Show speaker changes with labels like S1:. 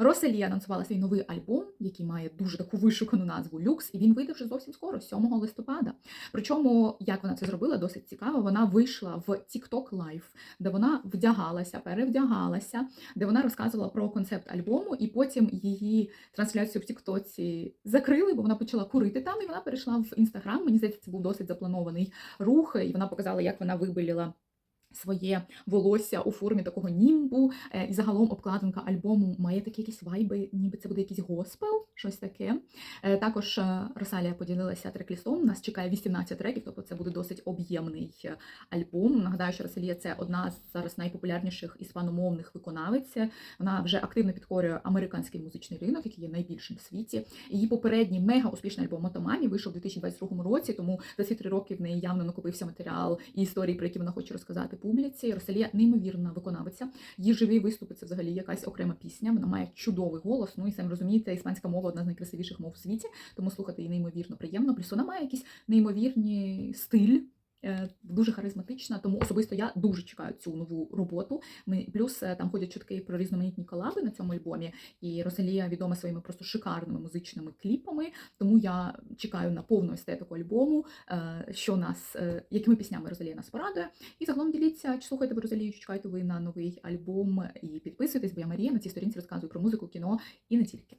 S1: Роселі анонсувала свій новий альбом, який має дуже таку вишукану назву Люкс, і він вийде вже зовсім скоро, 7 листопада. Причому, як вона це зробила, досить цікаво. Вона вийшла в TikTok Live, де вона вдягалася, перевдягалася, де вона розказувала про концепт альбому, і потім її трансляцію в Тіктоці закрили, бо вона почала курити там, і вона перейшла в інстаграм. Мені здається, це був досить запланований рух, і вона показала, як вона вибіліла. Своє волосся у формі такого німбу, Е, і загалом обкладинка альбому має такі якісь вайби, ніби це буде якийсь госпел, щось таке. Е, Також е, Росалія поділилася трек-лістом. Нас чекає 18 треків, тобто це буде досить об'ємний е, альбом. Нагадаю, що Росалія це одна з зараз найпопулярніших іспаномовних виконавиць. Вона вже активно підкорює американський музичний ринок, який є найбільшим в світі. Її попередній мега успішний альбом Мотомамі вийшов у 2022 році, тому за ці три роки в неї явно накопився матеріал і історії, про які вона хоче розказати публіці. Росалія неймовірна виконавиця. Її живі виступи це взагалі якась окрема пісня. Вона має чудовий голос. Ну і самі розумієте, іспанська мова одна з найкрасивіших мов у світі, тому слухати її неймовірно приємно. Плюс вона має якийсь неймовірний стиль. е, Дуже харизматична, тому особисто я дуже чекаю цю нову роботу. Ми плюс е, там ходять чутки про різноманітні колаби на цьому альбомі, і Розалія відома своїми просто шикарними музичними кліпами. Тому я чекаю на повну естетику альбому, е, що нас, якими піснями Розалія нас порадує. І загалом діліться, чи слухаєте ви Розалію, чи чекаєте ви на новий альбом і підписуйтесь, бо я Марія на цій сторінці розказую про музику, кіно і не тільки.